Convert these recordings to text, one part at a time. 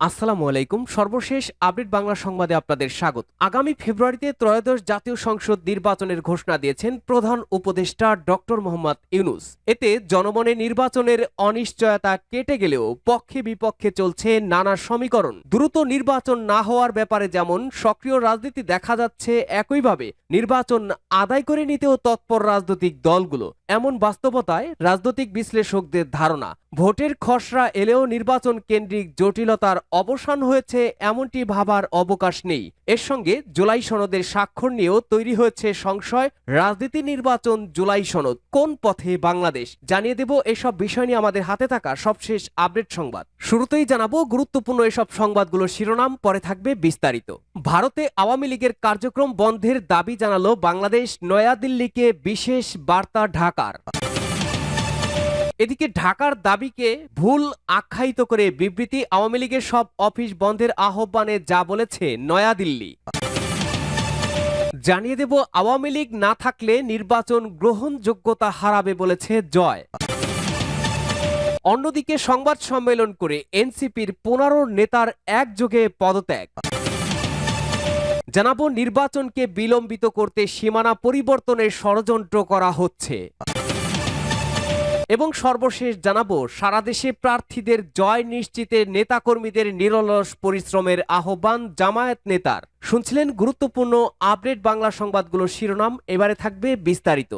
আসসালামু আলাইকুম। সর্বশেষ আপডেট বাংলা সংবাদে আপনাদের স্বাগত। আগামী ফেব্রুয়ারিতে ত্রয়োদশ জাতীয় সংসদ নির্বাচনের ঘোষণা দিয়েছেন প্রধান উপদেষ্টা ডক্টর মোহাম্মদ ইউনুস। এতে জনমনে নির্বাচনের অনিশ্চয়তা কেটে গেলেও পক্ষে বিপক্ষে চলছে নানা সমীকরণ। দ্রুত নির্বাচন না হওয়ার ব্যাপারে যেমন সক্রিয় রাজনীতি দেখা যাচ্ছে, একইভাবে নির্বাচন আদায় করে নিতেও তৎপর রাজনৈতিক দলগুলো। এমন বাস্তবতায় রাজনৈতিক বিশ্লেষকদের ধারণা। ভোটের খসড়া এলেও নির্বাচন কেন্দ্রিক জটিলতার অবসান হয়েছে এমনটি ভাবার অবকাশ নেই। এর সঙ্গে জুলাই সনদের স্বাক্ষর নিয়েও তৈরি হয়েছে সংশয়। রাজনীতি নির্বাচন জুলাই সনদ, কোন পথে বাংলাদেশ? জানিয়ে দেব এসব বিষয় নিয়ে আমাদের হাতে থাকা সবশেষ আপডেট সংবাদ। শুরুতেই জানাব গুরুত্বপূর্ণ এসব সংবাদগুলোর শিরোনাম, পরে থাকবে বিস্তারিত। ভারতে আওয়ামী লীগের কার্যক্রম বন্ধের দাবি জানালো বাংলাদেশ নয়াদিল্লিকে বিশেষ বার্তা ঢাকার। এদিকে ঢাকার দাবিকে ভুল আখ্যায়িত করে বিবৃতি আওয়ামী লীগের সব অফিস বন্ধের আহ্বানে যা বলেছে নয়াদিল্লি। জানিয়ে দেব, আওয়ামী লীগ না থাকলে নির্বাচন গ্রহণযোগ্যতা হারাবে বলেছে জয়। অন্যদিকে সংবাদ সম্মেলন করে এনসিপির পনেরো নেতার একযোগে পদত্যাগ। জানাব, নির্বাচনকে বিলম্বিত করতে সীমানা পরিবর্তনের ষড়যন্ত্র করা হচ্ছে। এবং সর্বশেষ জানাব, সারা দেশে প্রার্থীদের জয় নিশ্চিতে নেতাকর্মীদের নিরলস পরিশ্রমের আহ্বান জামায়াত নেতার। শুনছিলেন গুরুত্বপূর্ণ আপডেট বাংলা সংবাদগুলোর শিরোনাম, এবারে থাকবে বিস্তারিত।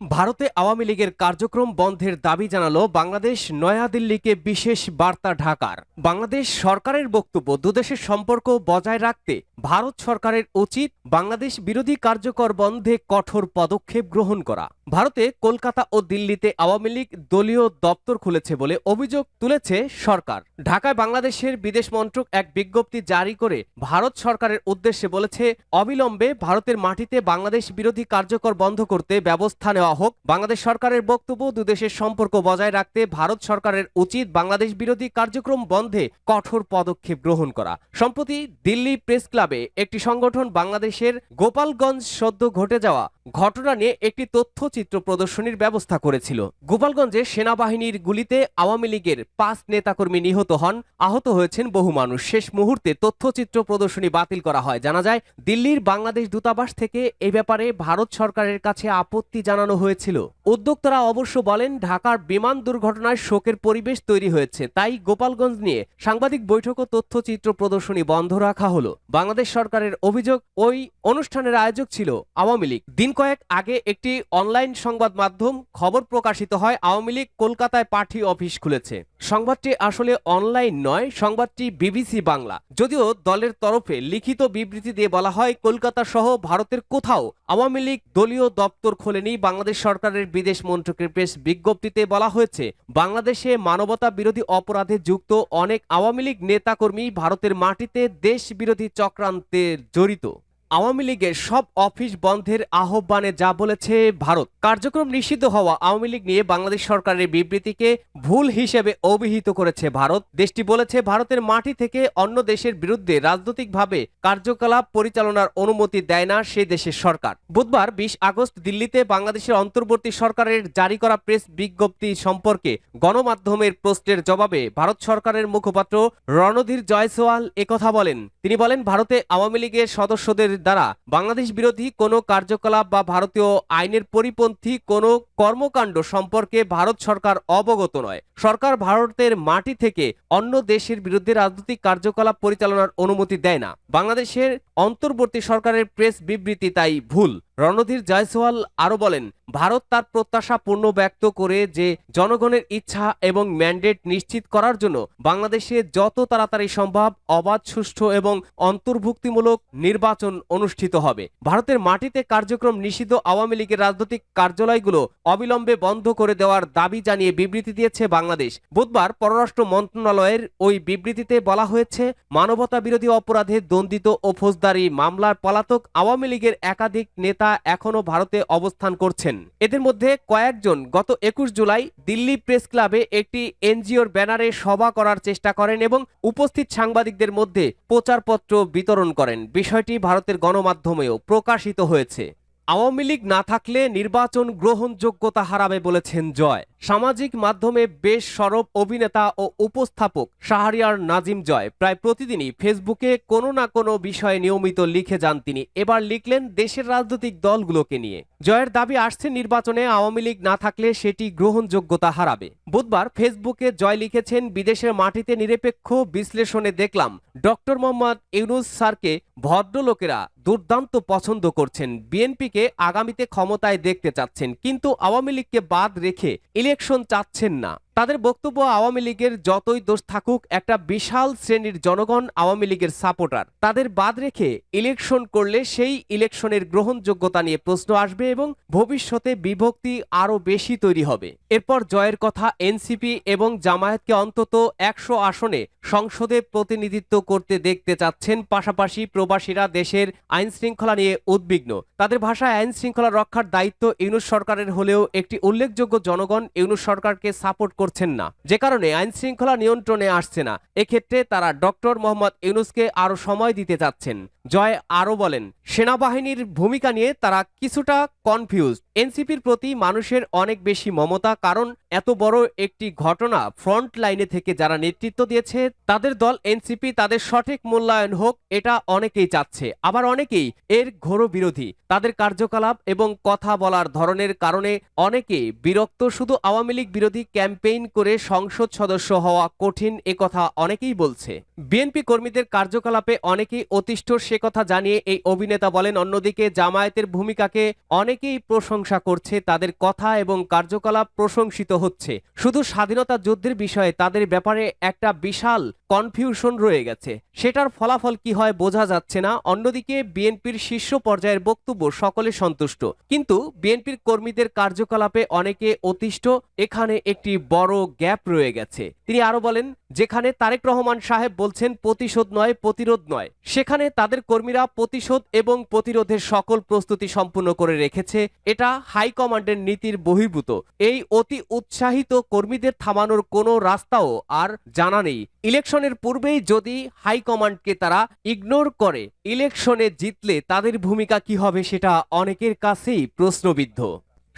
ভারতে আওয়ামী লীগের কার্যক্রম বন্ধের দাবি জানালো বাংলাদেশ নয়াদিল্লিকে বিশেষ বার্তা ঢাকার। বাংলাদেশ সরকারের বক্তব্য, দুদেশের সম্পর্ক বজায় রাখতে ভারত সরকারের উচিত বাংলাদেশ বিরোধী কার্যকর বন্ধে কঠোর পদক্ষেপ গ্রহণ করা। ভারতে কলকাতা ও দিল্লিতে আওয়ামী লীগ দলীয় দপ্তর খুলেছে বলে অভিযোগ তুলেছে সরকার। ঢাকায় বাংলাদেশের বিদেশ মন্ত্রক এক বিজ্ঞপ্তি জারি করে ভারত সরকারের উদ্দেশ্যে বলেছে, অবিলম্বে ভারতের মাটিতে বাংলাদেশ বিরোধী কার্যকর বন্ধ করতে ব্যবস্থা নেওয়া হোক। বাংলাদেশ সরকারের বক্তব্য, দুদেশের সম্পর্ক বজায় রাখতে ভারত সরকারের উচিত বাংলাদেশ বিরোধী কার্যক্রম বন্ধে কঠোর পদক্ষেপ গ্রহণ করা। সম্প্রতি দিল্লি প্রেস ক্লাবে একটি সংগঠন বাংলাদেশের গোপালগঞ্জ সদ্য ঘটে যাওয়া ঘটনা নিয়ে একটি তথ্যচিত্র প্রদর্শনীর ব্যবস্থা করেছিল। গোপালগঞ্জে সেনাবাহিনীর গুলিতে আওয়ামী লীগের পাঁচ নেতাকর্মী নিহত হন, আহত হয়েছেন বহু মানুষ। শেষ মুহূর্তে তথ্যচিত্র প্রদর্শনী বাতিল করা হয়। জানা যায়, দিল্লির বাংলাদেশ দূতাবাস থেকে এ ব্যাপারে ভারত সরকারের কাছে আপত্তি জানানো হয়েছিল। উদ্যোক্তারা অবশ্য বলেন, ঢাকার বিমান দুর্ঘটনায় শোকের পরিবেশ তৈরি হয়েছে। তাই গোপালগঞ্জ নিয়ে সাংবাদিক বৈঠক ও তথ্যচিত্র প্রদর্শনী বন্ধ রাখা হলো। বাংলাদেশ সরকারের অভিযোগ, ওই অনুষ্ঠানের আয়োজক ছিল আওয়ামী লীগ। দিন কয়েক আগে একটি অনলাইন সংবাদ মাধ্যম খবর প্রকাশিত হয়, আওয়ামী লীগ কলকাতায় পার্টি অফিস খুলেছে। সংবাদটি আসলে অনলাইন নয়, সংবাদটি বিবিসি বাংলা। যদিও দলের তরফে লিখিত বিবৃতি দিয়ে বলা হয়, কলকাতা সহ ভারতের কোথাও আওয়ামী লীগ দলীয় দপ্তর খোলেনি। বাংলাদেশ সরকারের বিদেশ মন্ত্রকের প্রেস বিজ্ঞপ্তিতে বলা হয়েছে, বাংলাদেশে মানবতা বিরোধী অপরাধে যুক্ত অনেক আওয়ামী লীগ নেতাকর্মী ভারতের মাটিতে দেশ বিরোধী চক্রান্তে জড়িত। আওয়ামী লীগের সব অফিস বন্ধের আহ্বানে যা বলেছে ভারত। কার্যক্রম নিষিদ্ধ হওয়া আওয়ামী লীগ নিয়ে বাংলাদেশ সরকারের বিবৃতিকে ভুল হিসেবে অভিহিত করেছে ভারত। দেশটি বলেছে, ভারতের মাটি থেকে অন্য দেশের বিরুদ্ধে রাজনৈতিকভাবে কার্যকলাপ পরিচালনার অনুমতি দেয় না সে দেশের সরকার। বুধবার বিশ আগস্ট দিল্লিতে বাংলাদেশের অন্তর্বর্তী সরকারের জারি করা প্রেস বিজ্ঞপ্তি সম্পর্কে গণমাধ্যমের প্রশ্নের জবাবে ভারত সরকারের মুখপাত্র রণধীর জয়সওয়াল একথা বলেন। তিনি বলেন, ভারতে আওয়ামী লীগের সদস্যদের দ্বারা বাংলাদেশ বিরোধী কোনো কার্যকলাপ বা ভারতীয় আইনের পরিপন্থী কোনো কর্মকাণ্ড সম্পর্কে ভারত সরকার অবগত নয়। সরকার ভারতের মাটি থেকে অন্য দেশের বিরুদ্ধে রাজনৈতিক কার্যকলাপ পরিচালনার অনুমতি দেয় না। বাংলাদেশের অন্তর্বর্তী সরকারের প্রেস বিবৃতি তাই ভুল। রণধীর জয়সওয়াল আরও বলেন, ভারত তার প্রত্যাশা পূর্ণ ব্যক্ত করে যে জনগণের ইচ্ছা এবং ম্যান্ডেট নিশ্চিত করার জন্য বাংলাদেশে যত তাড়াতাড়ি সম্ভব অবাধ, সুষ্ঠু এবং অন্তর্ভুক্তিমূলক নির্বাচন অনুষ্ঠিত হবে। ভারতের মাটিতে কার্যক্রম নিষিদ্ধ আওয়ামী লীগের রাজনৈতিক কার্যালয়গুলো অবিলম্বে বন্ধ করে দেওয়ার দাবি জানিয়ে বিবৃতি দিয়েছে বাংলাদেশ। বুধবার পররাষ্ট্র মন্ত্রণালয়ের ওই বিবৃতিতে বলা হয়েছে মানবতা বিরোধী অপরাধে দণ্ডিত ও ফৌজদারি মামলার পলাতক আওয়ামী লীগের একাধিক নেতা এখনও ভারতে অবস্থান করছেন এদের মধ্যে কয়েকজন গত একুশ জুলাই দিল্লি প্রেস ক্লাবে একটি এনজিওর ব্যানারে সভা করার চেষ্টা করেন এবং উপস্থিত সাংবাদিকদের মধ্যে প্রচারপত্র বিতরণ করেন বিষয়টি ভারতের গণমাধ্যমেও প্রকাশিত হয়েছে আওয়ামী লীগ না থাকলে নির্বাচন গ্রহণযোগ্যতা হারাবে বলেছেন জয় সামাজিক মাধ্যমে বেশ সরব অভিনেতা ও উপস্থাপক শাহরিয়ার নাজিম জয় প্রায় প্রতিদিনই ফেসবুকে কোনো না কোনো বিষয়ে নিয়মিত লিখে যান তিনি। এবার লিখলেন দেশের রাজনৈতিক দলগুলোকে নিয়ে। জয়ের দাবি, আসছে নির্বাচনে আওয়ামী লীগ না থাকলে সেটি গ্রহণযোগ্যতা হারাবে। বুধবার ফেসবুকে জয় লিখেছেন বিদেশের মাটিতে নিরপেক্ষ বিশ্লেষণে দেখলাম, ডক্টর মোহাম্মদ ইউনুস স্যারকে ভদ্রলোকেরা দুর্দান্ত পছন্দ করছেন। বিএনপিকে আগামীতে ক্ষমতায় দেখতে চাচ্ছেন, কিন্তু আওয়ামী লীগকে বাদ রেখে ইলেকশন চাচ্ছেন না। তাদের বক্তব্য আওয়ামী লীগের যতই দোষ থাকুক, একটা বিশাল শ্রেণির জনগণ আওয়ামী লীগের সাপোর্টার। তাদের বাদ রেখে ইলেকশন করলে সেই ইলেকশনের গ্রহণযোগ্যতা নিয়ে প্রশ্ন আসবে এবং ভবিষ্যতে বিভক্তি আরও বেশি তৈরি হবে। এরপর জয়ের কথা এনসিপি এবং জামায়াতকে অন্তত একশো আসনে সংসদে প্রতিনিধিত্ব করতে দেখতে চাচ্ছেন, পাশাপাশি প্রবাসীরা দেশের আইন শৃঙ্খলা নিয়ে উদ্বিগ্ন। তাদের ভাষায় আইন শৃঙ্খলা রক্ষার দায়িত্ব ইউনুস সরকারের হলেও একটি উল্লেখযোগ্য জনগণ ইউনুস সরকারকে সাপোর্ট করছেন না। যে কারণে আইন শৃঙ্খলা নিয়ন্ত্রণে আসছে না। এক্ষেত্রে তারা ডক্টর মোহাম্মদ ইউনুসকে আরও সময় দিতে চাচ্ছেন জয় আরও বলেন, সেনাবাহিনীর ভূমিকা নিয়ে তারা কিছুটা কনফিউজ এনসিপির প্রতি মানুষের অনেক বেশি মমতা, কারণ এত বড় একটি ঘটনা ফ্রন্ট লাইনে থেকে যারা নেতৃত্ব দিয়েছে, তাদের দল এনসিপি, তাদের সঠিক মূল্যায়ন হোক, এটা অনেকেই চাচ্ছে। আবার অনেকেই এর ঘোর বিরোধী তাদের কার্যকলাপ এবং কথা বলার ধরনের কারণে অনেকে বিরক্ত। শুধু আওয়ামী লীগ বিরোধী ক্যাম্পেইন করে সংসদ সদস্য হওয়া কঠিন কথা অনেকেই বলছে। বিএনপি কর্মীদের কার্যকলাপে অনেকেই অতিষ্ঠ সে কথা জানিয়ে এই অভিনেতা বলেন, অন্যদিকে জামায়াতের ভূমিকাকে অনেকেই প্রশংসা করছে, তাদের কথা এবং কার্যকলাপ প্রশংসিত হচ্ছে। শুধু স্বাধীনতা যুদ্ধের বিষয়ে, তাদের ব্যাপারে একটা বিশাল কনফিউশন রয়ে গেছে। সেটার ফলাফল কি হয় বোঝা যাচ্ছে না। অন্যদিকে বিএনপির শীর্ষ পর্যায়ের বক্তব্য সকলে সন্তুষ্ট। কিন্তু বিএনপির কর্মীদের কার্যকলাপে অনেকে অতিষ্ঠ। এখানে একটি বড় গ্যাপ রয়ে গেছে। তিনি আরও বলেন, যেখানে তারেক রহমান সাহেব বলছেন, প্রতিশোধ নয়, প্রতিরোধ নয়। সেখানে তাদের কর্মীরা প্রতিশোধ এবং প্রতিরোধের সকল প্রস্তুতি সম্পূর্ণ করে রেখেছে। এটা হাইকমান্ডের নীতির বহির্ভূত। এই অতি উৎসাহিত কর্মীদের থামানোর কোনো রাস্তাও আর জানা নেই। ইলেকশনের পূর্বেই যদি হাইকমান্ডকে তারা ইগনোর করে, ইলেকশনে জিতলে তাদের ভূমিকা কি হবে সেটা অনেকের কাছেই প্রশ্নবিদ্ধ।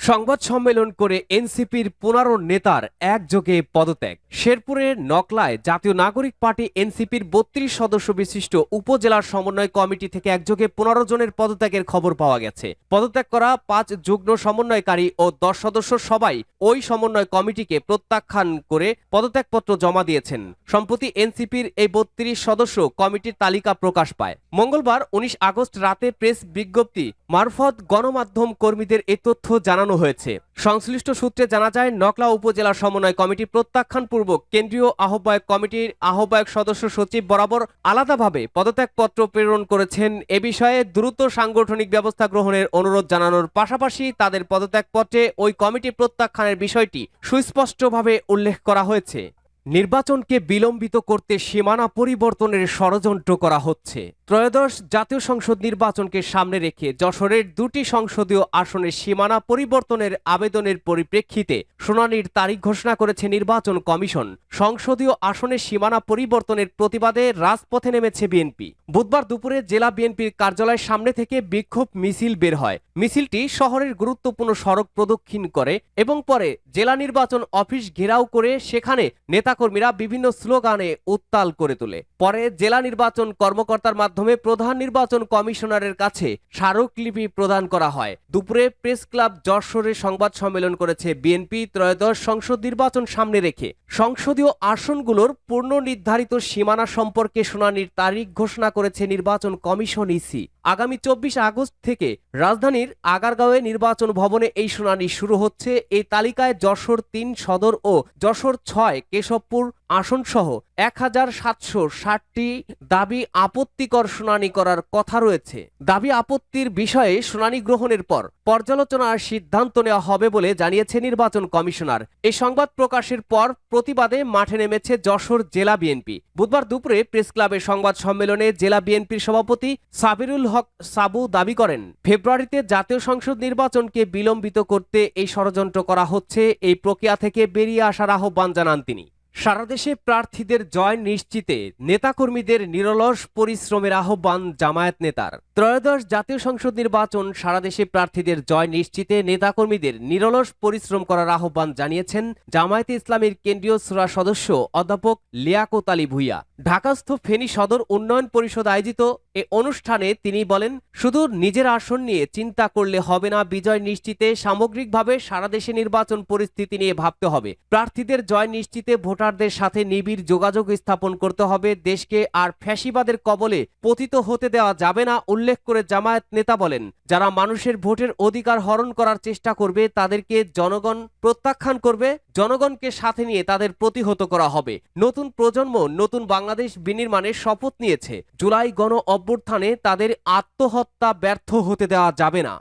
সংবাদ সম্মেলন করে এনসিপির পনেরো নেতার একযোগে পদত্যাগ। শেরপুরের নকলায় জাতীয় নাগরিক পার্টি এনসিপির বত্রিশ সদস্য বিশিষ্ট উপজেলার সমন্বয় কমিটি থেকে একযোগে পনেরো জনের পদত্যাগের খবর পাওয়া গেছে। পদত্যাগ করা পাঁচ যুগ্ম সমন্বয়কারী ও দশ সদস্য সবাই ওই সমন্বয় কমিটিকে প্রত্যাখ্যান করে পদত্যাগপত্র জমা দিয়েছেন। সম্প্রতি এনসিপির এই বত্রিশ সদস্য কমিটির তালিকা প্রকাশ পায়। মঙ্গলবার উনিশ আগস্ট রাতে প্রেস বিজ্ঞপ্তি মারফত গণমাধ্যম কর্মীদের এ তথ্য জানানো হয়েছে। সংশ্লিষ্ট সূত্রে জানা যায়, নকলা উপজেলা সমন্বয় কমিটি প্রত্যাখ্যানপূর্বক কেন্দ্রীয় আহ্বায়ক কমিটির আহ্বায়ক সদস্য সচিব বরাবর আলাদাভাবে পদত্যাগপত্র প্রেরণ করেছেন। এ বিষয়ে দ্রুত সাংগঠনিক ব্যবস্থা গ্রহণের অনুরোধ জানানোর পাশাপাশি তাদের পদত্যাগপত্রে ওই কমিটি প্রত্যাখ্যানের বিষয়টি সুস্পষ্টভাবে উল্লেখ করা হয়েছে। নির্বাচনকে বিলম্বিত করতে সীমানা পরিবর্তনের ষড়যন্ত্র করা হচ্ছে। ত্রয়োদশ জাতীয় সংসদ নির্বাচনকে সামনে রেখে যশোরের দুটি সংসদীয় আসনের সীমানা পরিবর্তনের আবেদনের পরিপ্রেক্ষিতে শুনানির তারিখ ঘোষণা করেছে নির্বাচন কমিশন। সংসদীয় আসনের সীমানা পরিবর্তনের প্রতিবাদে রাজপথে নেমেছে বিএনপি। বুধবার দুপুরে জেলা বিএনপির কার্যালয়ের সামনে থেকে বিক্ষোভ মিছিল বের হয়। মিছিলটি শহরের গুরুত্বপূর্ণ সড়ক প্রদক্ষিণ করে এবং পরে জেলা নির্বাচন অফিস ঘেরাও করে সেখানে নেতাকর্মীরা বিভিন্ন স্লোগানে উত্তাল করে তোলে। পরে জেলা নির্বাচন কর্মকর্তার মাধ্যমে প্রধান নির্বাচন কমিশনারের কাছে স্মারকলিপি প্রদান করা হয়। দুপুরে প্রেস ক্লাব যশোরে সংবাদ সম্মেলন করেছে বিএনপি ত্রয়োদশ সংসদ নির্বাচন সামনে রেখে। সংসদীয় আসনগুলোর পূর্ণ নির্ধারিত সীমানা সম্পর্কে শুনানির তারিখ ঘোষণা করেছে নির্বাচন কমিশন ইসি। আগামী চব্বিশ আগস্ট থেকে রাজধানীর আগারগাঁওয়ে নির্বাচন ভবনে এই শুনানি শুরু হচ্ছে। এই তালিকায় যশোর তিন, সদর ও যশোর ছয়, কেশবপুর আসনসহ এক হাজার সাতশো ষাটটি দাবি আপত্তিকর শুনানি করার কথা রয়েছে। দাবি আপত্তির বিষয়ে শুনানি গ্রহণের পর পর্যালোচনার সিদ্ধান্ত নেওয়া হবে বলে জানিয়েছে নির্বাচন কমিশনার। এই সংবাদ প্রকাশের পর প্রতিবাদে মাঠে নেমেছে যশোর জেলা বিএনপি। বুধবার দুপুরে প্রেস ক্লাবের সংবাদ সম্মেলনে জেলা বিএনপির সভাপতি সাবিরুল হক সাবু দাবি করেন। ফেব্রুয়ারিতে জাতীয় সংসদ নির্বাচনকে বিলম্বিত করতে এই ষড়যন্ত্র করা হচ্ছে। এই প্রক্রিয়া থেকে বেরিয়ে আসার আহ্বান জানান তিনি। সারা দেশে প্রার্থীদের জয় নিশ্চিতে নেতাকর্মীদের নিরলস পরিশ্রমের আহ্বান জামায়াত নেতার। ত্রয়োদশ জাতীয় সংসদ নির্বাচন সারা দেশে প্রার্থীদের জয় নিশ্চিতে নেতাকর্মীদের নিরলস পরিশ্রম করার আহ্বান জানিয়েছেন জামায়াতে ইসলামীর কেন্দ্রীয় সুরা সদস্য অধ্যাপক লিয়াকত আলী ভুইয়া। ঢাকাস্থ ফেনী সদর উন্নয়ন পরিষদ আয়োজিত এ অনুষ্ঠানে তিনি বলেন, শুধু নিজের আসন নিয়ে চিন্তা করলে হবে না, বিজয় নিশ্চিতে সামগ্রিকভাবে সারা দেশে নির্বাচন পরিস্থিতি নিয়ে ভাবতে হবে। প্রার্থীদের জয় নিশ্চিতে ভোটারদের সাথে নিবিড় যোগাযোগ স্থাপন করতে হবে। দেশকে আর ফ্যাসিবাদের কবলে পতিত হতে দেওয়া যাবে না, উল্লেখ করে জামায়াত নেতা বলেন। যারা মানুষের ভোটের অধিকার হরণ করার চেষ্টা করবে, তাদেরকে জনগণ প্রত্যাখ্যান করবে, জনগণকে সাথে নিয়ে তাদের প্রতিহত করা হবে। নতুন প্রজন্ম নতুন বাংলাদেশ বিনির্মাণের শপথ নিয়েছে। জুলাই গণ অভ্যুত্থানে তাদের আত্মহত্যা ব্যর্থ হতে দেওয়া যাবে না।